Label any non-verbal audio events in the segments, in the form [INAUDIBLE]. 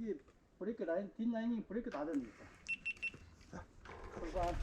이게 브레이크 라인 뒷 라인이 브레이크 다 됩니다. 출발.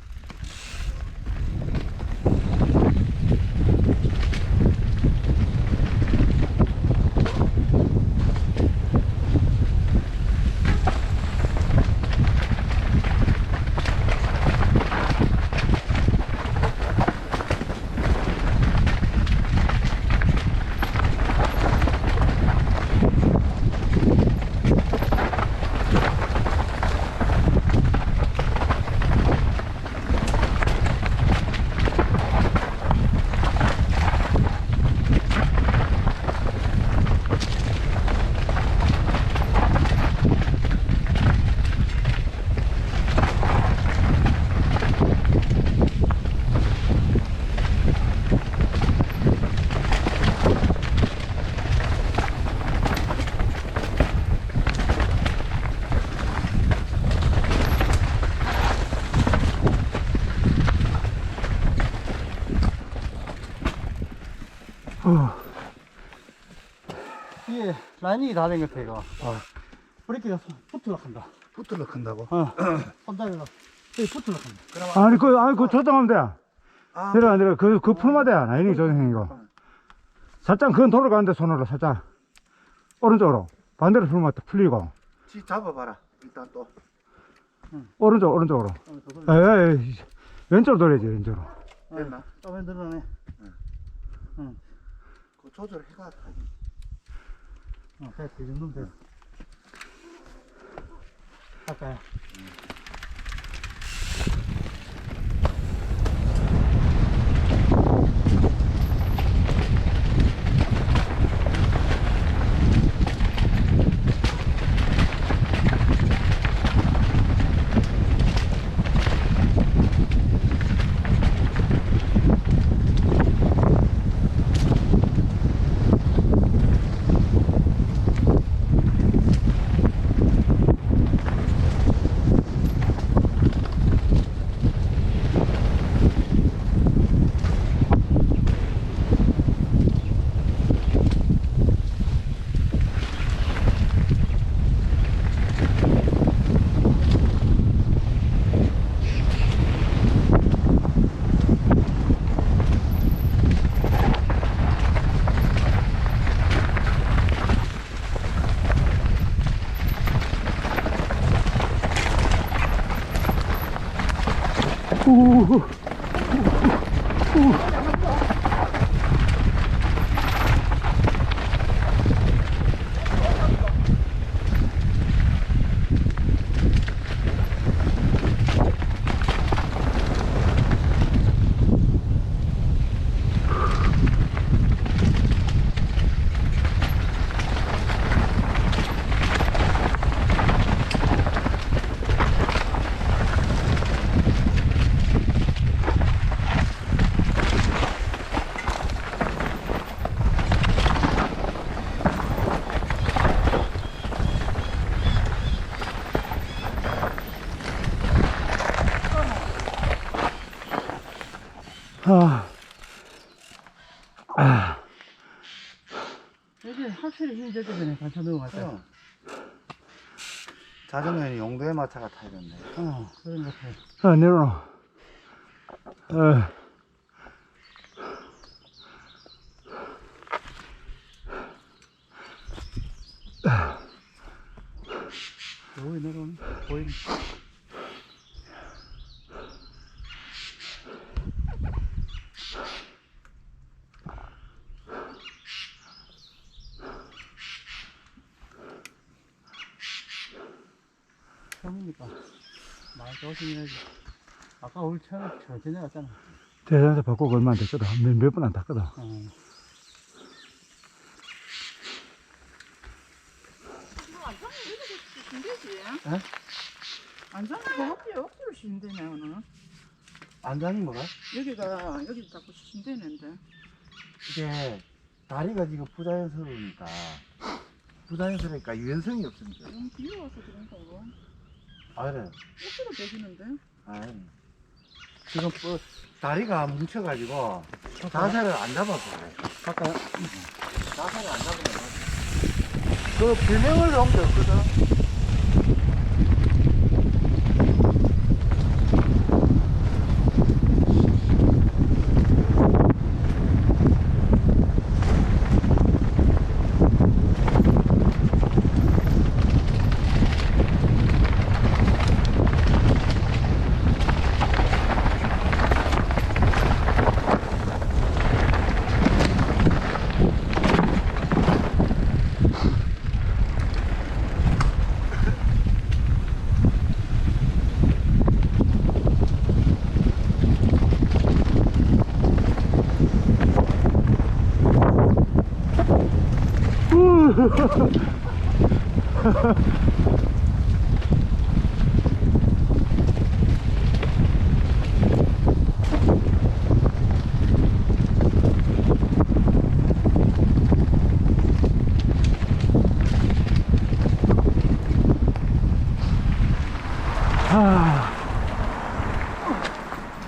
이게 라인이 다 된 것 같아 이거. 브레이크가 붙으러 간다. 붙들러 큰다고? 어. [CLEARS THROAT] 손잡이가 여기 붙으러 간다. 아니 그 아니 그 조정하면 돼. 아, 내려가 내려 그그 풀면 돼. 라인이 조정해 이거. 살짝 그건 돌아가는데 손으로 살짝 오른쪽으로 반대로 딱 풀리고 지 잡아봐라. 일단 또. 오른쪽 오른쪽으로. 어, 더 돌려. 에이 왼쪽으로 돌려야지 왼쪽으로. 됐나? 좀 늘어나네. 그 조절해가. 어, 됐어. 이 정도면 됐어. 갈까요? 우우우. 아. 아. 여기 확실히 힘이 됐기 전에 어. 때. 자전거는 용도에 맞춰 가 타야 된다. 어, 그런 것 같아. 아, 내려놔. 어. 여기 내려오네. 보이네. 처음이니까 많이 조심해야지. 아까 우리 처음에 천천히 갔잖아. 대전에서 바꾸고 얼마 안 됐거든. 몇번 안 탔거든. 어. 안전이 신대지? 에? 안전하고 억지로 억지로 신대네 오늘 안장이 뭐가? 여기가 여기 자꾸 신대는데 이게 다리가 지금 부자연스러우니까 부자연스러우니까 유연성이 없으니까. 너무 귀여워서 그런가 봐 아 그래. 억지로 빼주는데 아니. 지금 뭐 다리가 뭉쳐가지고 자세를 안 잡아서 그래. 갈까요? 자세를 안 잡으면 그 빌명을 놓은 게 없거든.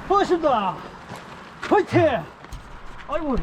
반갑습니다. 화이팅! 아이고.